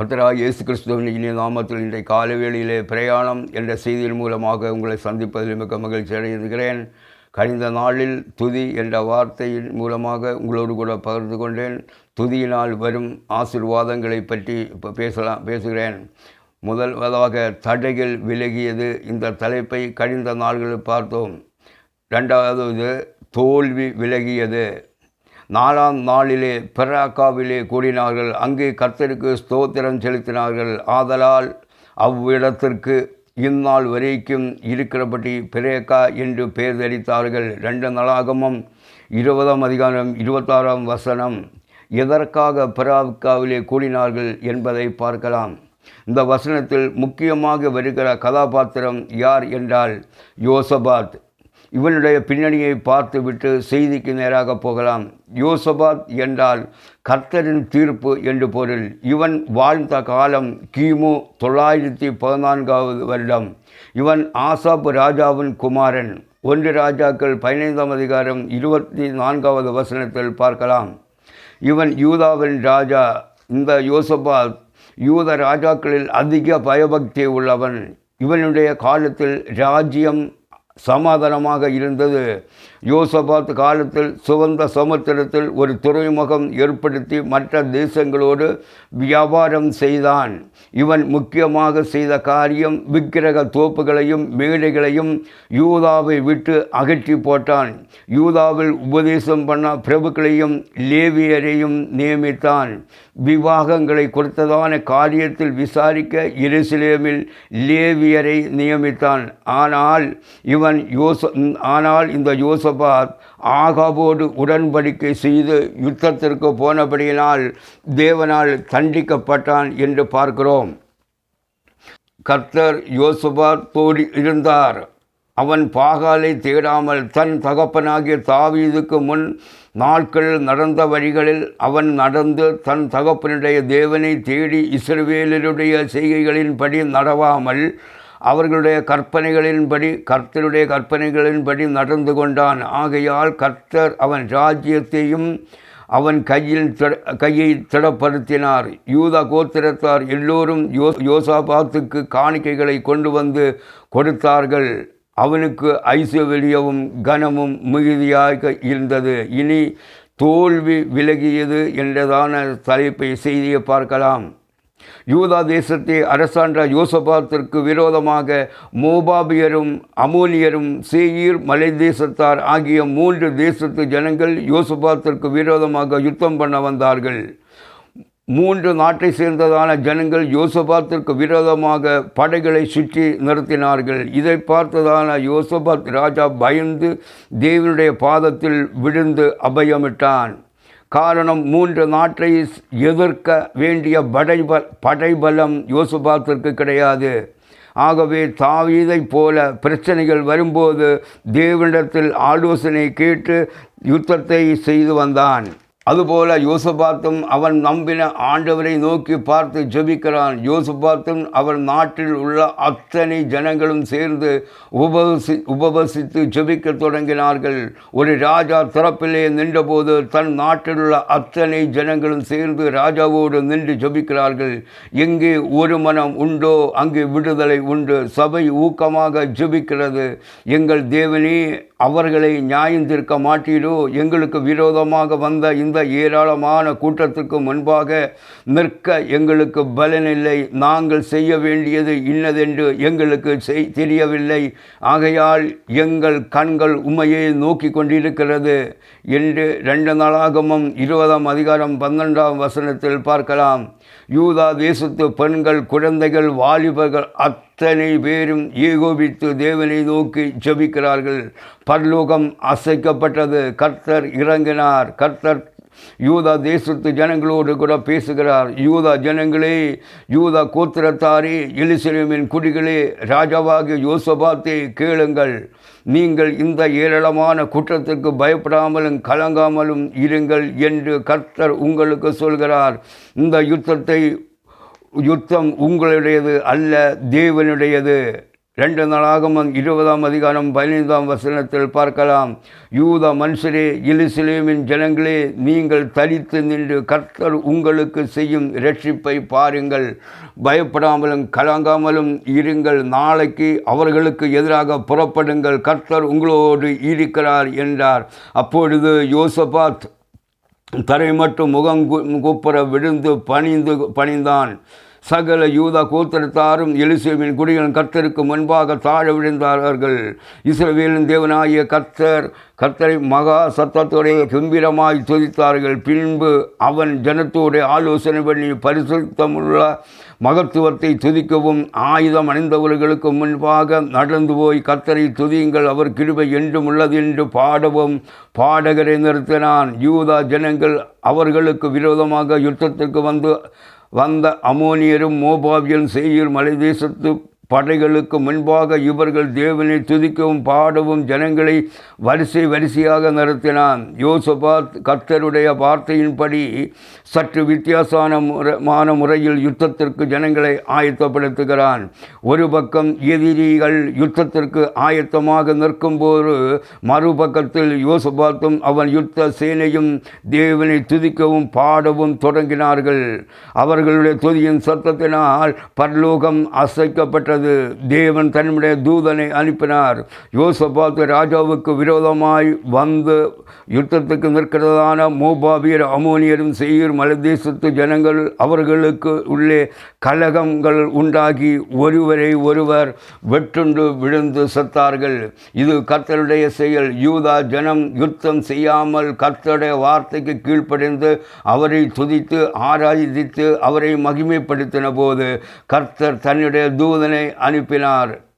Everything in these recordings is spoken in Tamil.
கர்த்தராக இயேசு கிறிஸ்துவின் இனிய நாமத்தில் இன்றைய காலவேளையிலே பிரயாணம் என்ற செய்தியின் மூலமாக உங்களை சந்திப்பதில் மிக மகிழ்ச்சி அடைகிறேன். கழிந்த நாளில் துதி என்ற வார்த்தையின் மூலமாக உங்களோடு கூட பகிர்ந்து கொண்டேன். துதியினால் வரும் ஆசிர்வாதங்களை பற்றி இப்போ பேசலாம் பேசுகிறேன். முதல்வதாக தடைகள் விலகியது. இந்த தலைப்பை கழிந்த நாள்களில் பார்த்தோம். ரெண்டாவது தோல்வி விலகியது. நாலாம் நாளிலே பெராக்காவிலே கூடினார்கள். அங்கே கர்த்தருக்கு ஸ்தோத்திரம் செலுத்தினார்கள். ஆதலால் அவ்விடத்திற்கு இந்நாள் வரைக்கும் இருக்கிறபடி பிரேக்கா என்று பெயர் தரித்தார்கள். ரெண்டு நாளாகமும் இருபதாம் அதிகாரம் இருபத்தாறாம் வசனம் எதற்காக பெராக்காவிலே கூடினார்கள் என்பதை பார்க்கலாம். இந்த வசனத்தில் முக்கியமாக வருகிற கதாபாத்திரம் யார் என்றால் யோசபாத். இவனுடைய பின்னணியை பார்த்துவிட்டு செய்திக்கு நேராக போகலாம். யோசபாத் என்றால் கர்த்தரின் தீர்ப்பு என்று பொருள். இவன் வாழ்ந்த காலம் கிமு தொள்ளாயிரத்தி பதினான்காவது வருடம். இவன் ஆசாப் ராஜாவின் குமாரன். ஒன்று ராஜாக்கள் பதினைந்தாம் அதிகாரம் இருபத்தி நான்காவது வசனத்தில் பார்க்கலாம். இவன் யூதாவின் ராஜா. இந்த யோசபாத் யூத ராஜாக்களில் அதிக பயபக்தி உள்ளவன். இவனுடைய காலத்தில் ராஜ்யம் சமாதானமாக இருந்தது. யோசபாத் காலத்தில் சுகந்த சமுத்திரத்தில் ஒரு துறைமுகம் ஏற்படுத்தி மற்ற தேசங்களோடு வியாபாரம் செய்தான். இவன் முக்கியமாக செய்த காரியம் விக்கிரக தோப்புகளையும் மேடைகளையும் யூதாவை விட்டு அகற்றி போட்டான். யூதாவில் உபதேசம் பண்ண பிரபுக்களையும் லேவியரையும் நியமித்தான். விவாகங்களை கொடுத்ததான காரியத்தில் விசாரிக்க எருசலேமில் லேவியரை நியமித்தான். ஆனால் இவன் யோச ஆனால் இந்த யோசபாத் ஆகாபோடு உடன்படிக்கை செய்து யுத்தத்திற்கு போனபடியினால் தேவனால் தண்டிக்கப்பட்டான் என்று பார்க்கிறோம். கர்த்தர் யோசபாத்தோடு இருந்தார். அவன் பாகாலை தேடாமல் தன் தகப்பனாகிய தாவீதுக்கு முன் நாட்கள் நடந்த வழிகளில் அவன் நடந்து தன் தகப்பனுடைய தேவனை தேடி இஸ்ரவேலருடைய செய்கைகளின்படி நடவாமல் அவர்களுடைய கற்பனைகளின்படி கர்த்தருடைய கற்பனைகளின்படி நடந்து கொண்டான். ஆகையால் கர்த்தர் அவன் ராஜ்யத்தையும் அவன் கையில் கையை திடப்படுத்தினார். யூதா கோத்திரத்தார் எல்லோரும் யோ யோசாபாத்துக்கு காணிக்கைகளை கொண்டு வந்து கொடுத்தார்கள். அவனுக்கு ஐஸ்வர்யமும் கனமும் மிகுதியாக இருந்தது. இனி தோல்வி விலகியது என்றதான தலைப்பை செய்தியை பார்க்கலாம். யூதா தேசத்தை அரசாண்ட யோசபாத்திற்கு விரோதமாக மோபாபியரும் அமோனியரும் சேயீர் மலை தேசத்தார் ஆகிய மூன்று தேசத்து ஜனங்கள் யோசபாத்திற்கு விரோதமாக யுத்தம் பண்ண வந்தார்கள். மூன்று நாட்டை சேர்ந்ததான ஜனங்கள் யோசபாத்திற்கு விரோதமாக படைகளை சுற்றி நிறுத்தினார்கள். இதை பார்த்ததான யோசபாத் ராஜா பயந்து தேவனுடைய பாதத்தில் விழுந்து அபயமிட்டான். காரணம் மூன்று நாட்டை எதிர்க்க வேண்டிய படைப படைபலம் யோசுபாத்திற்கு கிடையாது. ஆகவே தாவீதை போல பிரச்சனைகள் வரும்போது தேவனிடத்தில் ஆலோசனை கேட்டு யுத்தத்தை செய்து வந்தான். அதுபோல யோசபாத்தும் அவன் நம்பின ஆண்டவரை நோக்கி பார்த்து ஜெபிக்கிறான். யோசபாத்தும் அவன் நாட்டில் உள்ள அத்தனை ஜனங்களும் சேர்ந்து உபவசி உபவசித்து ஜெபிக்க தொடங்கினார்கள். ஒரு ராஜா திறப்பிலே நின்றபோது தன் நாட்டில் உள்ள அத்தனை ஜனங்களும் சேர்ந்து ராஜாவோடு நின்று ஜெபிக்கிறார்கள். எங்கே ஒரு மனம் உண்டோ அங்கே விடுதலை உண்டு. சபை ஊக்கமாக ஜெபிக்கிறது. எங்கள் தேவனே அவர்களை நியாயந்திருக்க மாட்டீரோ? எங்களுக்கு விரோதமாக வந்த இந்த ஏராளமான கூட்டத்துக்கு முன்பாக நிற்க எங்களுக்கு பலனில்லை. நாங்கள் செய்ய வேண்டியது இன்னதென்று எங்களுக்கு செய் தெரியவில்லை. ஆகையால் எங்கள் கண்கள் உண்மையை நோக்கி கொண்டிருக்கிறது என்று ரெண்டு நாளாகமும் இருபதாம் அதிகாரம் பன்னெண்டாம் வசனத்தில் பார்க்கலாம். யூதா தேசத்து பெண்கள் குழந்தைகள் வாலிபர்கள் அத்தனை பேரும் ஏகோபித்து தேவனை நோக்கி ஜபிக்கிறார்கள். பர்லோகம் அசைக்கப்பட்டது. கர்த்தர் இறங்கினார். கர்த்தர் யூதா தேசத்து ஜனங்களோடு கூட பேசுகிறார். யூதா ஜனங்களே யூதா கோத்திரத்தாரே எலிசலேமின் குடிகளே ராஜாவாகிய யோசபாத்தே கேளுங்கள். நீங்கள் இந்த ஏராளமான குற்றத்திற்கு பயப்படாமலும் கலங்காமலும் இருங்கள் என்று கர்த்தர் உங்களுக்கு சொல்கிறார். இந்த யுத்தத்தை யுத்தம் உங்களுடையது அல்ல தேவனுடையது. ரெண்டு நாளாகமம் இருபதாம் அதிகாரம் பதினைந்தாம் வசனத்தில் பார்க்கலாம். யூத மனுஷரே இலுசிலேமின் ஜனங்களே நீங்கள் தரித்து நின்று கர்த்தர் உங்களுக்கு செய்யும் இரட்சிப்பை பாருங்கள். பயப்படாமலும் கலங்காமலும் இருங்கள். நாளைக்கு அவர்களுக்கு எதிராக புறப்படுங்கள். கர்த்தர் உங்களோடு இருக்கிறார் என்றார். அப்பொழுது யோசபாத் தரை மட்டும் முகம் குப்புற விழுந்து பணிந்து பணிந்தான். சகல யூதா கோத்திரத்தாரும் எலிசேவின் குடிகளின் கர்த்தருக்கு முன்பாக தாழ விழுந்தார்கள். இஸ்ரவேலின் தேவனாகிய கர்த்தர் கர்த்தரை மகா சத்தத்தோடைய கம்பீரமாய் துதித்தார்கள். பின்பு அவன் ஜனத்தோடு ஆலோசனை பண்ணி பரிசுத்தமுள்ள மகத்துவத்தை துதிக்கவும் ஆயுதம் அணிந்தவர்களுக்கு முன்பாக நடந்து போய் கத்தரை துதியுங்கள். அவர் கிருபை என்றும் உள்ளது என்று பாடவும் பாடகரை நிறுத்தினான். யூதா ஜனங்கள் அவர்களுக்கு விரோதமாக யுத்தத்திற்கு வந்து வந்த அமோனியரும் மோபாவியன் செய்யூர் மலை தேசத்து படைகளுக்கு முன்பாக இவர்கள் தேவனை துதிக்கவும் பாடவும் ஜனங்களை வரிசை வரிசையாக நடத்தினான். யோசபாத் கர்த்தருடைய வார்த்தையின்படி சற்று வித்தியாசமான முறையான முறையில் யுத்தத்திற்கு ஜனங்களை ஆயத்தப்படுத்துகிறான். ஒரு பக்கம் எதிரிகள் யுத்தத்திற்கு ஆயத்தமாக நிற்கும்போது மறுபக்கத்தில் யோசபாத்தும் அவன் யுத்த சேனையும் தேவனை துதிக்கவும் பாடவும் தொடங்கினார்கள். அவர்களுடைய துதியின் சத்தத்தினால் பரலோகம் அசைக்கப்பட்டது. தேவன் தன்னுடைய தூதனை அனுப்பினார். யோசபாத்து ராஜாவுக்கு விரோதமாய் வந்து யுத்தத்துக்கு நிற்கிறதான மோபாபியர் அமோனியரும் செய்யூர் மலைதேசத்து ஜனங்கள் அவர்களுக்கு உள்ளே கலகங்கள் உண்டாகி ஒருவரை ஒருவர் வெட்டுண்டு விழுந்து செத்தார்கள். இது கர்த்தருடைய செயல். யூதா ஜனம் யுத்தம் செய்யாமல் கர்த்தருடைய வார்த்தைக்கு கீழ்ப்படைந்து அவரை துதித்து ஆராதித்து அவரை மகிமைப்படுத்தின போது கர்த்தர் தன்னுடைய தூதனை அனுப்பினார்.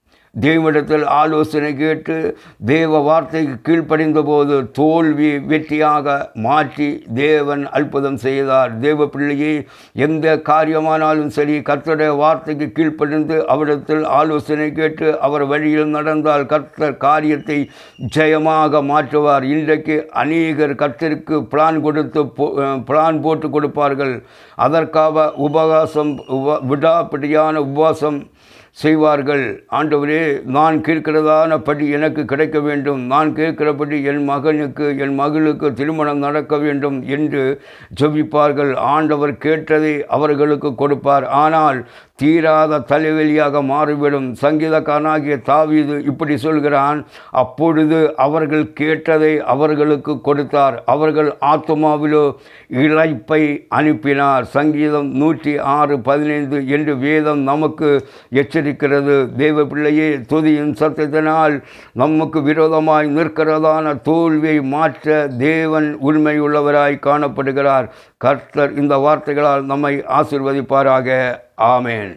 தேவனிடத்தில் ஆலோசனை கேட்டு தேவ வார்த்தைக்கு கீழ்ப்படிந்த போது தோல்வி வெற்றியாக மாற்றி தேவன் அற்புதம் செய்தார். தேவ பிள்ளையை எந்த காரியமானாலும் சரி கர்த்தருடைய வார்த்தைக்கு கீழ்ப்படிந்து அவரிடத்தில் ஆலோசனை கேட்டு அவர் வழியில் நடந்தால் கர்த்தர் காரியத்தை ஜெயமாக மாற்றுவார். இன்றைக்கு அநேகர் கர்த்தருக்கு பிளான் கொடுத்து போ- பிளான் போட்டு கொடுப்பார்கள். அதற்காக உபவாசம் உப விடாப்பிடியான உபவாசம் செய்வார்கள். ஆண்டவரே நான் கேட்கிறதான படி எனக்கு கிடைக்க வேண்டும். நான் கேட்கிறபடி என் மகனுக்கு என் மகளுக்கு திருமணம் நடக்க வேண்டும் என்று ஜெபிப்பார்கள். ஆண்டவர் கேட்டதை அவர்களுக்கு கொடுப்பார். ஆனால் தீராத தலைவலியாக மாறிவிடும் சங்கீதக்காரனாகிய தாவீது இப்படி சொல்கிறான் அப்பொழுது அவர்கள் கேட்டதை அவர்களுக்கு கொடுத்தார். அவர்கள் ஆத்மாவிலோ இழைப்பை அனுப்பினார். சங்கீதம் நூற்றி ஆறு பதினைந்து என்று வேதம் நமக்கு எச்சரிக்கிறது. தேவ பிள்ளையே துதியின் சத்தத்தினால் நமக்கு விரோதமாய் நிற்கிறதான தோல்வியை மாற்ற தேவன் உண்மையுள்ளவராய் காணப்படுகிறார். கர்த்தர் இந்த வார்த்தைகளால் நம்மை ஆசிர்வதிப்பாராக. ஆமென்